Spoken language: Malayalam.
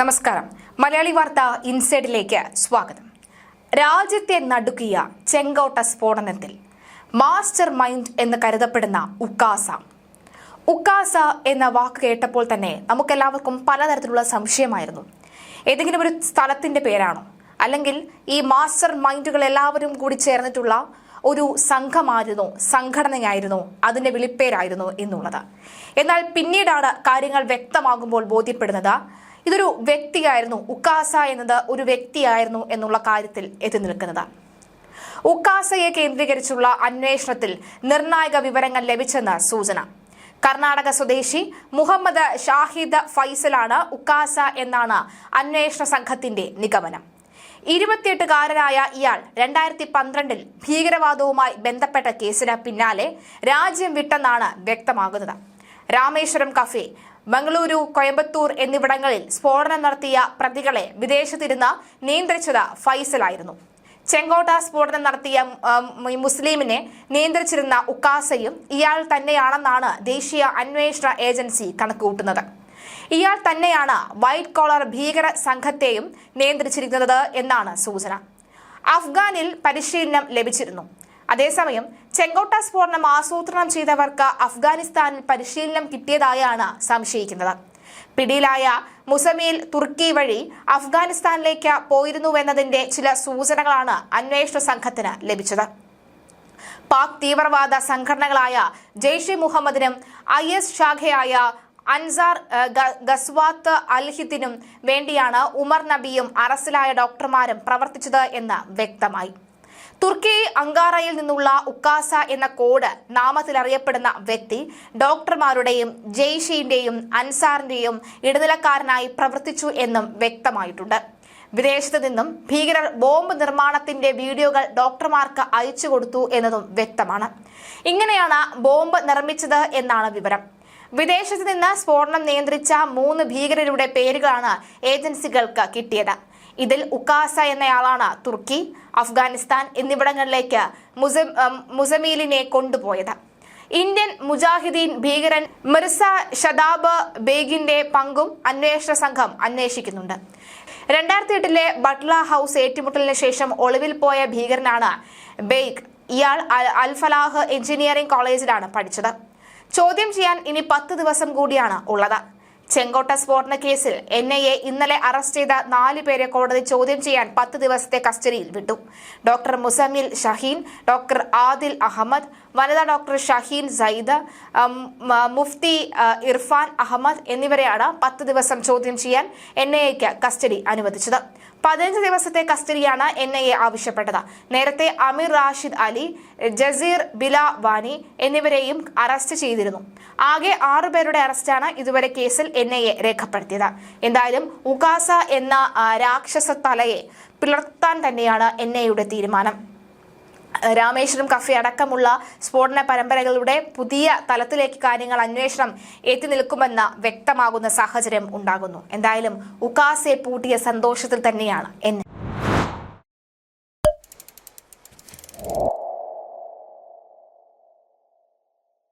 നമസ്കാരം. മലയാളി വാർത്ത ഇൻസൈഡിലേക്ക് സ്വാഗതം. രാജ്യത്തെ നടുക്കിയ ചെങ്കോട്ട സ്ഫോടനത്തിൽ മാസ്റ്റർ മൈൻഡ് എന്ന് കരുതപ്പെടുന്ന ഉക്കാസ. ഉക്കാസ എന്ന വാക്ക് കേട്ടപ്പോൾ തന്നെ നമുക്കെല്ലാവർക്കും പലതരത്തിലുള്ള സംശയമായിരുന്നു. ഏതെങ്കിലും ഒരു സ്ഥലത്തിന്റെ പേരാണോ? അല്ലെങ്കിൽ ഈ മാസ്റ്റർ മൈൻഡുകൾ എല്ലാവരും കൂടി ചേർന്നിട്ടുള്ള ഒരു സംഘമായിരുന്നോ സംഘടനയായിരുന്നോ അതിന്റെ വിളിപ്പേരായിരുന്നോ എന്നുള്ളത്. എന്നാൽ പിന്നീടാണ് കാര്യങ്ങൾ വ്യക്തമാകുമ്പോൾ ബോധ്യപ്പെടുന്നത് ഇതൊരു വ്യക്തിയായിരുന്നു. ഉക്കാസ എന്നത് ഒരു വ്യക്തിയായിരുന്നു എന്നുള്ള കാര്യത്തിൽ എത്തി നിൽക്കുന്നത്. ഉക്കാസയെ കേന്ദ്രീകരിച്ചുള്ള അന്വേഷണത്തിൽ നിർണായക വിവരങ്ങൾ ലഭിച്ചെന്ന് സൂചന. കർണാടക സ്വദേശി മുഹമ്മദ് ഷാഹിദ് ഫൈസലാണ് ഉക്കാസ എന്നാണ് അന്വേഷണ സംഘത്തിന്റെ നിഗമനം. ഇരുപത്തിയെട്ടുകാരനായ ഇയാൾ രണ്ടായിരത്തി പന്ത്രണ്ടിൽ ഭീകരവാദവുമായി ബന്ധപ്പെട്ട കേസിന് പിന്നാലെ രാജ്യം വിട്ടെന്നാണ് വ്യക്തമാകുന്നത്. രാമേശ്വരം കഫേ ബംഗളൂരു കോയമ്പത്തൂർ എന്നിവിടങ്ങളിൽ സ്ഫോടനം നടത്തിയ പ്രതികളെ വിദേശത്തിരുന്ന് നിയന്ത്രിച്ചത് ഫൈസലായിരുന്നു. ചെങ്കോട്ട സ്ഫോടനം നടത്തിയ മുസ്ലിമിനെ നിയന്ത്രിച്ചിരുന്ന ഉക്കാസയും ഇയാൾ തന്നെയാണെന്നാണ് ദേശീയ അന്വേഷണ ഏജൻസി കണക്കുകൂട്ടുന്നത്. ഇയാൾ തന്നെയാണ് വൈറ്റ് കോളർ ഭീകര സംഘത്തെയും നിയന്ത്രിച്ചിരിക്കുന്നത് എന്നാണ് സൂചന. അഫ്ഗാനിൽ പരിശീലനം ലഭിച്ചിരുന്നു. അതേസമയം ചെങ്കോട്ട സ്ഫോടനം ആസൂത്രണം ചെയ്തവർക്ക് അഫ്ഗാനിസ്ഥാനിൽ പരിശീലനം കിട്ടിയതായാണ് സംശയിക്കുന്നത്. പിടിയിലായ മുസമീൽ തുർക്കി വഴി അഫ്ഗാനിസ്ഥാനിലേക്ക് പോയിരുന്നുവെന്നതിന്റെ ചില സൂചനകളാണ് അന്വേഷണ സംഘത്തിന് ലഭിച്ചത്. പാക് തീവ്രവാദ സംഘടനകളായ ജെയ്ഷെ മുഹമ്മദിനും ഐ എസ് ശാഖയായ അൻസാർ ഗസ്വാത്ത് അൽഹിദിനും വേണ്ടിയാണ് ഉമർ നബിയും അറസ്റ്റിലായ ഡോക്ടർമാരും പ്രവർത്തിച്ചത് എന്ന് വ്യക്തമായി. തുർക്കി അങ്കാറയിൽ നിന്നുള്ള ഉക്കാസ എന്ന കോഡ് നാമത്തിൽ അറിയപ്പെടുന്ന വ്യക്തി ഡോക്ടർമാരുടെയും ജെയ്ഷിന്റെയും അൻസാറിന്റെയും ഇടനിലക്കാരനായി പ്രവർത്തിച്ചു എന്നും വ്യക്തമായിട്ടുണ്ട്. വിദേശത്ത് നിന്നും ഭീകരർ ബോംബ് നിർമ്മാണത്തിന്റെ വീഡിയോകൾ ഡോക്ടർമാർക്ക് അയച്ചു കൊടുത്തു എന്നതും വ്യക്തമാണ്. ഇങ്ങനെയാണ് ബോംബ് നിർമ്മിച്ചത് എന്നാണ് വിവരം. വിദേശത്ത് നിന്ന് സ്ഫോടനം നിയന്ത്രിച്ച മൂന്ന് ഭീകരരുടെ പേരുകളാണ് ഏജൻസികൾക്ക് കിട്ടിയത്. ഇതിൽ ഉക്കാസ എന്നയാളാണ് തുർക്കി അഫ്ഗാനിസ്ഥാൻ എന്നിവിടങ്ങളിലേക്ക് മുസമീലിനെ കൊണ്ടുപോയത്. ഇന്ത്യൻ മുജാഹിദീൻ ഭീകരൻ മിർസ ഷദാബ് ബേഗിന്റെ പങ്കും അന്വേഷണ സംഘം അന്വേഷിക്കുന്നുണ്ട്. രണ്ടായിരത്തി എട്ടിലെ ബട്ട്ല ഹൗസ് ഏറ്റുമുട്ടലിന് ശേഷം ഒളിവിൽ പോയ ഭീകരനാണ് ബെയ്ഗ് ഇയാൾ അൽ- അൽ എഞ്ചിനീയറിംഗ് കോളേജിലാണ് പഠിച്ചത്. ചോദ്യം ചെയ്യാൻ ഇനി പത്ത് ദിവസം കൂടിയാണ് ഉള്ളത്. ചെങ്കോട്ട സ്ഫോടന കേസിൽ എൻ ഐ എ ഇന്നലെ അറസ്റ്റ് ചെയ്ത നാല് പേരെ കോടതി ചോദ്യം ചെയ്യാൻ പത്ത് ദിവസത്തെ കസ്റ്റഡിയിൽ വിട്ടു. ഡോക്ടർ മുസമിൽ ഷഹീൻ ഡോക്ടർ ആദിൽ അഹമ്മദ് വനിതാ ഡോക്ടർ ഷഹീൻ സൈദ മുഫ്തി ഇർഫാൻ അഹമ്മദ് എന്നിവരെയാണ് പത്ത് ദിവസം ചോദ്യം ചെയ്യാൻ എൻ ഐ എക്ക് കസ്റ്റഡി അനുവദിച്ചത്. പതിനഞ്ച് ദിവസത്തെ കസ്റ്റഡിയാണ് എൻ ഐ എ ആവശ്യപ്പെട്ടത്. നേരത്തെ അമീർ റാഷിദ് അലി ജസീർ ബില വാനി എന്നിവരെയും അറസ്റ്റ് ചെയ്തിരുന്നു. ആകെ ആറു പേരുടെ അറസ്റ്റാണ് ഇതുവരെ കേസിൽ എൻ ഐ എ രേഖപ്പെടുത്തിയത്. എന്തായാലും ഉകാസ എന്ന രാക്ഷസ തലയെ പിളർത്താൻ തന്നെയാണ് എൻ ഐയുടെ തീരുമാനം. രാമേശ്വരം കഫേ അടക്കമുള്ള സ്ഫോടന പരമ്പരകളുടെ പുതിയ തലത്തിലേക്ക് കാര്യങ്ങൾ അന്വേഷണം എത്തി നിൽക്കുമെന്ന് വ്യക്തമാകുന്ന സാഹചര്യം ഉണ്ടാകുന്നു. എന്തായാലും ഉക്കാസെ പൂട്ടിയ സന്തോഷത്തിൽ തന്നെയാണ് എൻ